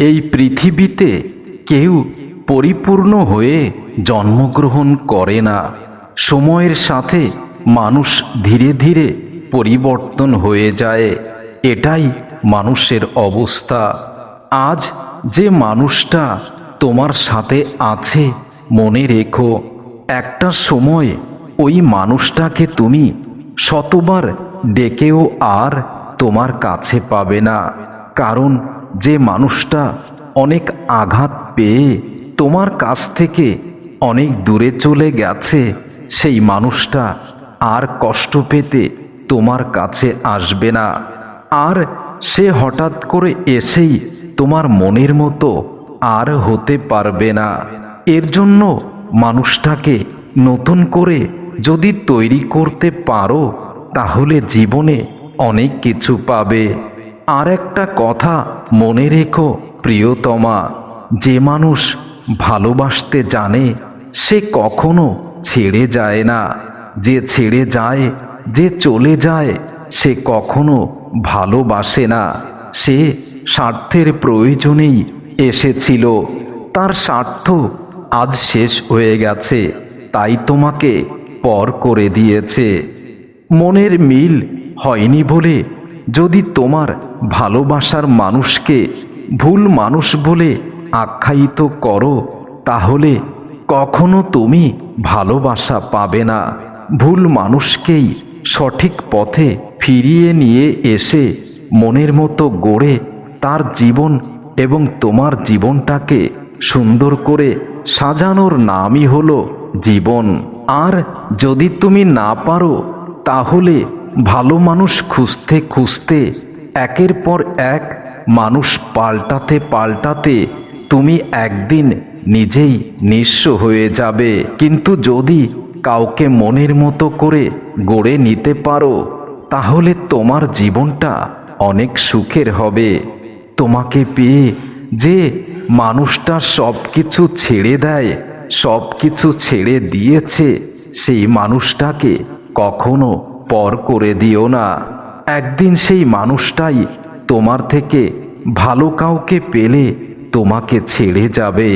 এই পৃথিবীতে কেউ পরিপূর্ণ হয়ে জন্মগ্রহণ করে না। সময়ের সাথে মানুষ ধীরে ধীরে পরিবর্তন হয়ে যায়। এটাই মানুষের অবস্থা। আজ যে মানুষটা তোমার সাথে আছে, মনে রেখো, একটা সময় ওই মানুষটাকে তুমি শতবার ডেকেও আর তোমার কাছে পাবে না। কারণ যে মানুষটা অনেক আঘাত পেয়ে তোমার কাছ থেকে অনেক দূরে চলে গেছে, সেই মানুষটা আর কষ্ট পেতে তোমার কাছে আসবে না। আর সে হঠাৎ করে এসেই তোমার মনের মতো আর হতে পারবে না। এর জন্য মানুষটাকে নতুন করে যদি তৈরি করতে পারো, তাহলে জীবনে অনেক কিছু পাবে। আর একটা কথা মনে রেখো, প্রিয়তমা। যে মানুষ ভালোবাসতে জানে, সে কখনো ছেড়ে যায় না। যে ছেড়ে যায়, যে চলে যায়, সে কখনো ভালোবাসে না। সে স্বার্থের প্রয়োজনেই এসেছিল। তার স্বার্থ আজ শেষ হয়ে গেছে, তাই তোমাকে পর করে দিয়েছে। মনের মিল হয়নি বলে যদি তোমার ভালোবাসার মানুষকে ভুল মানুষ বলে আখ্যায়িত করো, তাহলে কখনো তুমি ভালোবাসা পাবে না। ভুল মানুষকেই সঠিক পথে ফিরিয়ে নিয়ে এসে মনের মতো গড়ে তার জীবন এবং তোমার জীবনটাকে সুন্দর করে সাজানোর নামই হলো জীবন। আর যদি তুমি না পারো, তাহলে ভালো মানুষ খুঁজতে খুঁজতে, একের পর এক মানুষ পাল্টাতে পাল্টাতে তুমি একদিন নিজেই নিঃস্ব হয়ে যাবে। কিন্তু যদি কাউকে মনের মতো করে গড়ে নিতে পারো, তাহলে তোমার জীবনটা অনেক সুখের হবে। তোমাকে পেয়ে যে মানুষটা সব কিছু ছেড়ে দেয় সব কিছু ছেড়ে দিয়েছে, সেই মানুষটাকে কখনো পর করে দিও না। একদিন সেই মানুষটাই তোমার থেকে ভালো কাউকে পেলে তোমাকে ছেড়ে যাবে।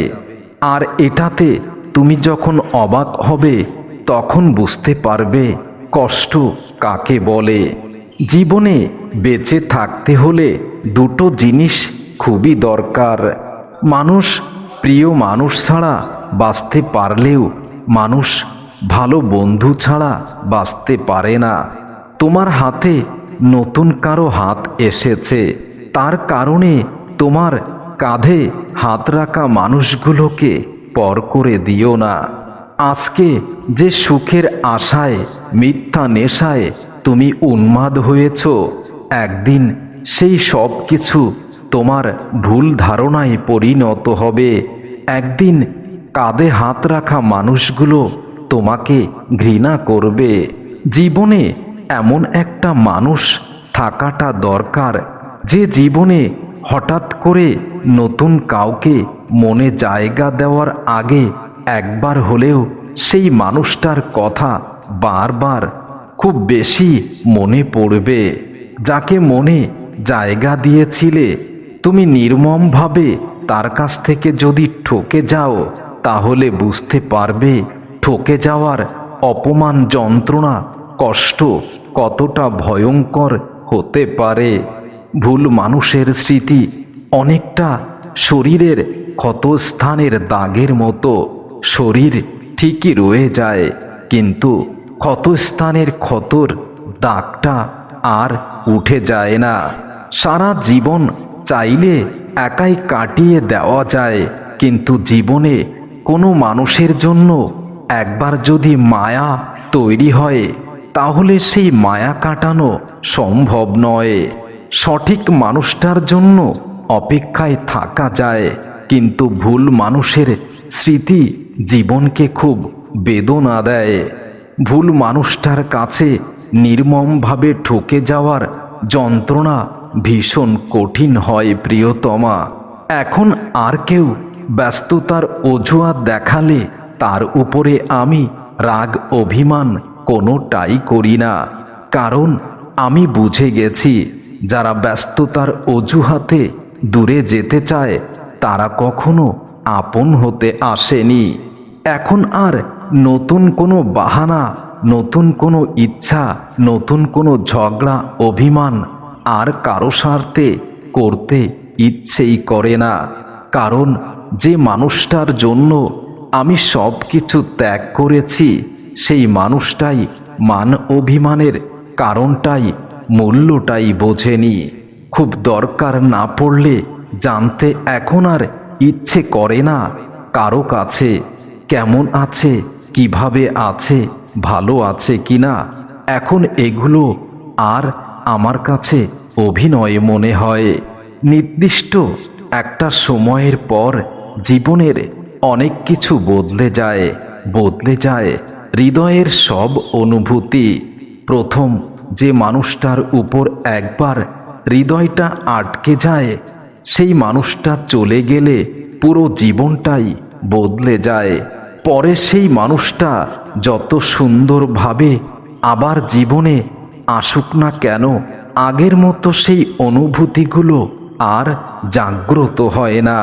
আর এটাতে তুমি যখন অবাক হবে, তখন বুঝতে পারবে কষ্ট কাকে বলে। জীবনে বেঁচে থাকতে হলে দুটো জিনিস খুবই দরকার। মানুষ প্রিয় মানুষ ছাড়া বাঁচতে পারলেও মানুষ ভালো বন্ধু ছাড়া বাঁচতে পারে না। তোমার হাতে নতুন কারও হাত এসেছে। তার কারণে তোমার কাঁধে হাত রাখা মানুষগুলোকে পর করে দিও না। আজকে যে সুখের আশায়, মিথ্যা নেশায় তুমি উন্মাদ হয়েছ, একদিন সেই সব কিছু তোমার ভুল ধারণায় পরিণত হবে। একদিন কাঁধে হাত রাখা মানুষগুলো তোমাকে ঘৃণা করবে। জীবনে এমন একটা মানুষ থাকাটা দরকার, যে জীবনে হঠাৎ করে নতুন কাউকে মনে জায়গা দেওয়ার আগে একবার হলেও সেই মানুষটার কথা বারবার খুব বেশি মনে পড়বে। যাকে মনে জায়গা দিয়েছিলে, তুমি নির্মমভাবে তার কাছ থেকে যদি ঠকে যাও, তাহলে বুঝতে পারবে ঠকে যাওয়ার অপমান যন্ত্রণা কষ্ট কতটা ভয়ঙ্কর হতে পারে? ভুল মানুষের স্মৃতি অনেকটা শরীরের ক্ষতস্থানের দাগের মতো। শরীর ঠিকই রয়ে যায়, কিন্তু ক্ষতস্থানের ক্ষতর দাগটা আর উঠে যায় না। সারা জীবন চাইলে একাই কাটিয়ে দেওয়া যায়, কিন্তু জীবনে কোনো মানুষের জন্য একবার যদি মায়া তৈরি হয়, তাহলে সেই মায়া কাটানো সম্ভব নয়। সঠিক মানুষটার জন্য অপেক্ষায় থাকা যায়, কিন্তু ভুল মানুষের স্মৃতি জীবনকে খুব বেদনা দেয়। ভুল মানুষটার কাছে নির্মমভাবে ঠকে যাওয়ার যন্ত্রণা ভীষণ কঠিন হয়, প্রিয়তমা। এখন আর কেউ ব্যস্ততার অজুহাত দেখালে তার উপরে আমি রাগ অভিমান কোনোটাই করি না। কারণ আমি বুঝে গেছি, যারা ব্যস্ততার অজুহাতে দূরে যেতে চায়, তারা কখনো আপন হতে আসেনি। এখন আর নতুন কোনো বাহানা, নতুন কোনো ইচ্ছা, নতুন কোনো ঝগড়া, অভিমান আর কারও স্বার্থে করতে ইচ্ছেই করে না। কারণ যে মানুষটার জন্য আমি সব কিছু ত্যাগ করেছি। সেই মানুষটাই মান অভিমানের কারণটাই, মূল্যটাই বোঝেনি। খুব দরকার না পড়লে জানতে এখন আর ইচ্ছে করে না কারও কাছে কেমন আছে, কীভাবে আছে, ভালো আছে কি না এখন এগুলো আর আমার কাছে অভিনয় মনে হয়। নির্দিষ্ট একটা সময়ের পর জীবনের অনেক কিছু বদলে যায় বদলে যায়। হৃদয়ের সব অনুভূতি। প্রথম, যে মানুষটার উপর একবার হৃদয়টা আটকে যায়, সেই মানুষটা চলে গেলে পুরো জীবনটাই বদলে যায়। পরে সেই মানুষটা যত সুন্দরভাবে আবার জীবনে আসুক না কেন, আগের মতো সেই অনুভূতিগুলো আর জাগ্রত হয় না।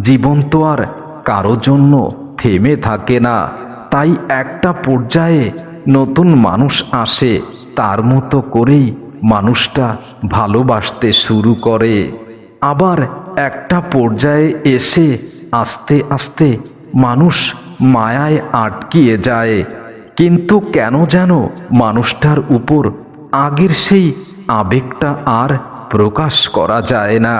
জীবন তো আর কারও জন্য থেমে থাকে না। তাই একটা পর্যায়ে নতুন মানুষ আসে, তার মতো করেই মানুষটা ভালোবাসতে শুরু করে। আবার একটা পর্যায়ে এসে আস্তে আস্তে মানুষ মায়ায় আটকিয়ে যায়। কিন্তু কেন যেন মানুষটার উপর আগের সেই আবেগটা আর প্রকাশ করা যায় না।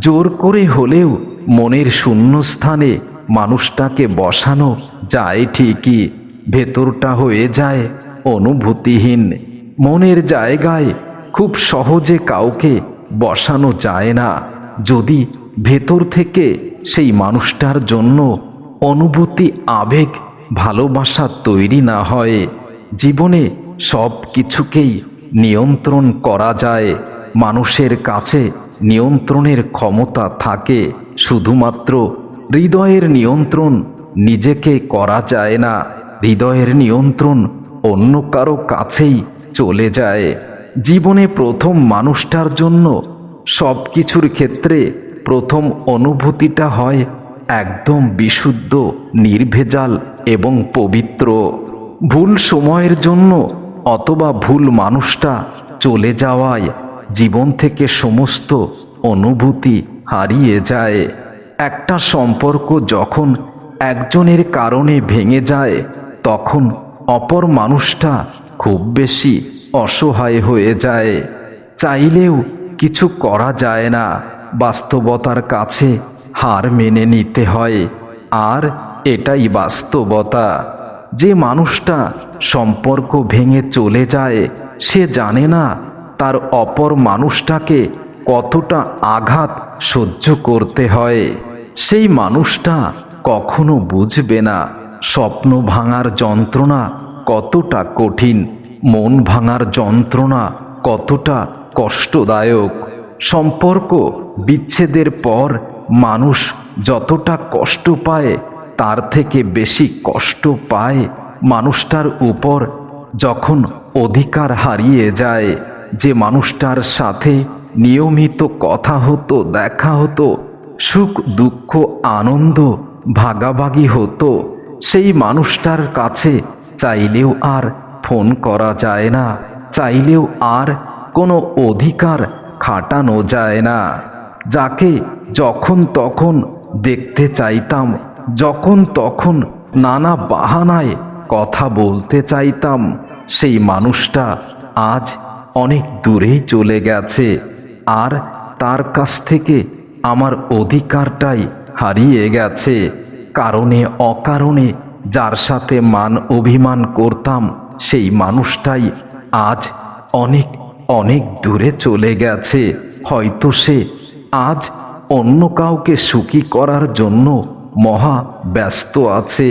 জোর করে হলেও মনের শূন্যস্থানে মানুষটাকে বসানো যায় ঠিকই, ভেতরটা হয়ে যায় অনুভূতিহীন। মনের জায়গায় খুব সহজে কাউকে বসানো যায় না। যদি ভেতর থেকে সেই মানুষটার জন্য অনুভূতি, আবেগ, ভালোবাসা তৈরি না হয়, জীবনে সব কিছুকেই নিয়ন্ত্রণ করা যায়। মানুষের কাছে নিয়ন্ত্রণের ক্ষমতা থাকে। শুধুমাত্র হৃদয়ের নিয়ন্ত্রণ নিজেকে করা যায় না। হৃদয়ের নিয়ন্ত্রণ অন্য কারও কাছেই চলে যায়। জীবনে প্রথম মানুষটার জন্য সব কিছুর ক্ষেত্রে প্রথম অনুভূতিটা হয় একদম বিশুদ্ধ, নির্ভেজাল এবং পবিত্র। ভুল সময়ের জন্য অথবা ভুল মানুষটা চলে যাওয়ায় জীবন থেকে সমস্ত অনুভূতি হারিয়ে যায়। একটা সম্পর্ক যখন একজনের কারণে ভেঙে যায়, তখন অপর মানুষটা খুব বেশি অসহায় হয়ে যায়। চাইলেও কিছু করা যায় না। বাস্তবতার কাছে হার মেনে নিতে হয়। আর এটাই বাস্তবতা। যে মানুষটা সম্পর্ক ভেঙে চলে যায়, সে জানে না তার অপর মানুষটাকে কতটা আঘাত সহ্য করতে হয়, সেই মানুষটা কখনো বুঝবে না। স্বপ্ন ভাঙার যন্ত্রণা কতটা কঠিন, মন ভাঙার যন্ত্রণা কতটা কষ্টদায়ক। সম্পর্ক বিচ্ছেদের পর মানুষ যতটা কষ্ট পায়, তার থেকে বেশি কষ্ট পায় মানুষটার উপর যখন অধিকার হারিয়ে যায়। যে মানুষটার সাথে নিয়মিত কথা হতো, দেখা হতো, সুখ, দুঃখ, আনন্দ, ভাগাভাগি হতো, সেই মানুষটার কাছে চাইলেও আর ফোন করা যায় না, চাইলেও আর কোনো অধিকার খাটানো যায় না। যাকে যখন তখন দেখতে চাইতাম, যখন তখন নানা বাহানায় কথা বলতে চাইতাম, সেই মানুষটা আজ অনেক দূরেই চলে গেছে আর তার কাছ থেকে আমার অধিকারটাই হারিয়ে গেছে। কারণে, অকারণে যার সাথে মান অভিমান করতাম, সেই মানুষটাই আজ অনেক অনেক দূরে চলে গেছে। হয়তো সে আজ অন্য কাউকে সুখী করার জন্য মহা ব্যস্ত আছে।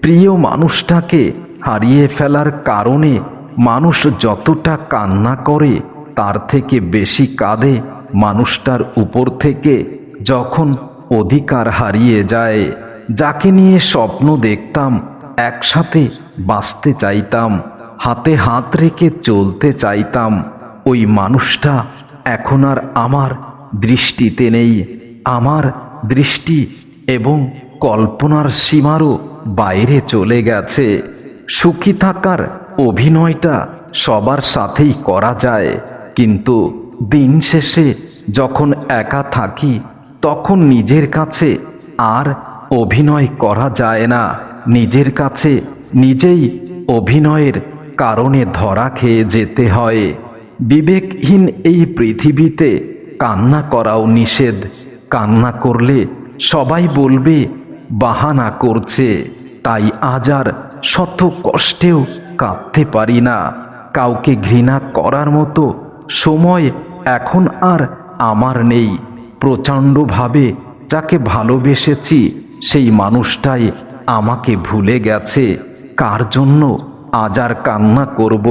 প্রিয় মানুষটাকে হারিয়ে ফেলার কারণে মানুষ যতটা কান্না করে, তার থেকে বেশি কাঁদে মানুষটার উপর থেকে যখন অধিকার হারিয়ে যায়। যাকে নিয়ে স্বপ্ন দেখতাম, একসাথে বাঁচতে চাইতাম, হাতে হাত রেখে চলতে চাইতাম, ওই মানুষটা এখন আর আমার দৃষ্টিতে নেই। আমার দৃষ্টি এবং কল্পনার সীমারও বাইরে চলে গেছে। সুখী থাকার অভিনয়টা সবার সাথেই করা যায়। কিন্তু দিন শেষে যখন একা থাকি, তখন নিজের কাছে আর অভিনয় করা যায় না। নিজের কাছে নিজেই অভিনয়ের কারণে ধরা খেয়ে যেতে হয়। বিবেকহীন এই পৃথিবীতে কান্না করাও নিষেধ। কান্না করলে সবাই বলবে, বাহানা করছে। তাই আজ আর শত কষ্টেও কাঁদতে পারি না। কাউকে ঘৃণা করার মতো সময় এখন আর আমার নেই। প্রচণ্ডভাবে যাকে ভালোবেসেছি, সেই মানুষটাই আমাকে ভুলে গেছে। কার জন্য আজার কান্না করব?